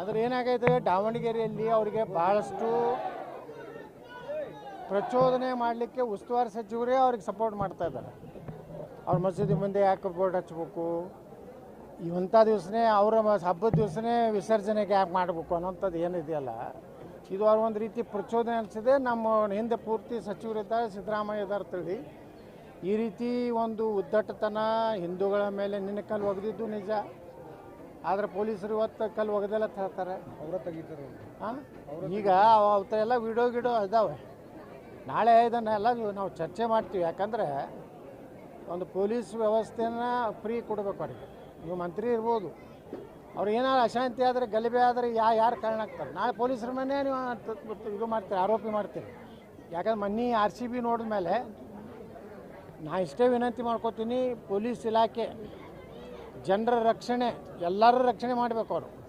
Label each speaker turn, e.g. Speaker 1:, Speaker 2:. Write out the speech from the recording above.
Speaker 1: ಆದ್ರೆ ಏನಾಗೈತೆ, ದಾವಣಗೆರೆಯಲ್ಲಿ ಅವರಿಗೆ ಭಾಳಷ್ಟು ಪ್ರಚೋದನೆ ಮಾಡಲಿಕ್ಕೆ ಉಸ್ತುವಾರಿ ಸಚಿವರೇ ಅವ್ರಿಗೆ ಸಪೋರ್ಟ್ ಮಾಡ್ತಾ ಇದ್ದಾರೆ. ಅವ್ರ ಮಸೀದಿ ಮುಂದೆ ಯಾಕೆ ಬೋರ್ಡ್ ಹಚ್ಬೇಕು? ಇವಂಥ ದಿವಸನೇ ಅವರ ಹಬ್ಬದ ದಿವಸನೇ ವಿಸರ್ಜನೆಗೆ ಯಾಕೆ ಮಾಡಬೇಕು ಅನ್ನೋಂಥದ್ದು ಏನಿದೆಯಲ್ಲ, ಇದು ಅವ್ರ ಒಂದು ರೀತಿ ಪ್ರಚೋದನೆ ಅನಿಸಿದೆ ನಮ್ಮ ಹಿಂದೆ ಪೂರ್ತಿ ಸಚಿವರಿದ್ದಾರೆ, ಸಿದ್ದರಾಮಯ್ಯ ಇದ್ದಾರೆ ತಿಳಿ ಈ ರೀತಿ ಒಂದು ಉದ್ದಟತನ ಹಿಂದೂಗಳ ಮೇಲೆ ನಿನ್ನ ಕಲ್ಲು ಒಗೆದಿದ್ದು ನಿಜ. ಆದರೆ ಪೊಲೀಸರು ಇವತ್ತು ಕಲ್ಲು ಒಗೆದೆಲ್ಲ ತರ್ತಾರೆ.
Speaker 2: ಅವರ ತೆಗಿತಾರೆ
Speaker 1: ಹಾಂ ಈಗ ಅವತ್ತೆಲ್ಲ ವಿಡಿಯೋ ಗಿಡೋ ಇದಾವೆ. ನಾಳೆ ಇದನ್ನೆಲ್ಲ ನೀವು ನಾವು ಚರ್ಚೆ ಮಾಡ್ತೀವಿ. ಯಾಕಂದರೆ ಒಂದು ಪೊಲೀಸ್ ವ್ಯವಸ್ಥೆನ ಫ್ರೀ ಕೊಡಬೇಕು ಅವ್ರಿಗೆ. ನೀವು ಮಂತ್ರಿ ಇರ್ಬೋದು. ಅವ್ರು ಏನಾದ್ರು ಅಶಾಂತಿ ಆದರೆ ಗಲಭೆ ಆದರೆ ಯಾ ಯಾರು ಕಾರಣ ಆಗ್ತಾರೆ? ನಾಳೆ ಪೊಲೀಸರ ಮನೆ ನೀವು ಇದು ಮಾಡ್ತೀರಿ ಆರೋಪಿ ಮಾಡ್ತೀರಿ. ಯಾಕಂದ್ರೆ ಮನ್ನಿ ಆರ್ ಸಿ ಬಿ ನೋಡಿದ ಮೇಲೆ ನಾ ಇಷ್ಟೇ ವಿನಂತಿ ಮಾಡ್ಕೋತೀನಿ ಪೊಲೀಸ್ ಇಲಾಖೆ ಜನರ ರಕ್ಷಣೆ ಎಲ್ಲರ ರಕ್ಷಣೆ ಮಾಡಬೇಕು ಅವರು.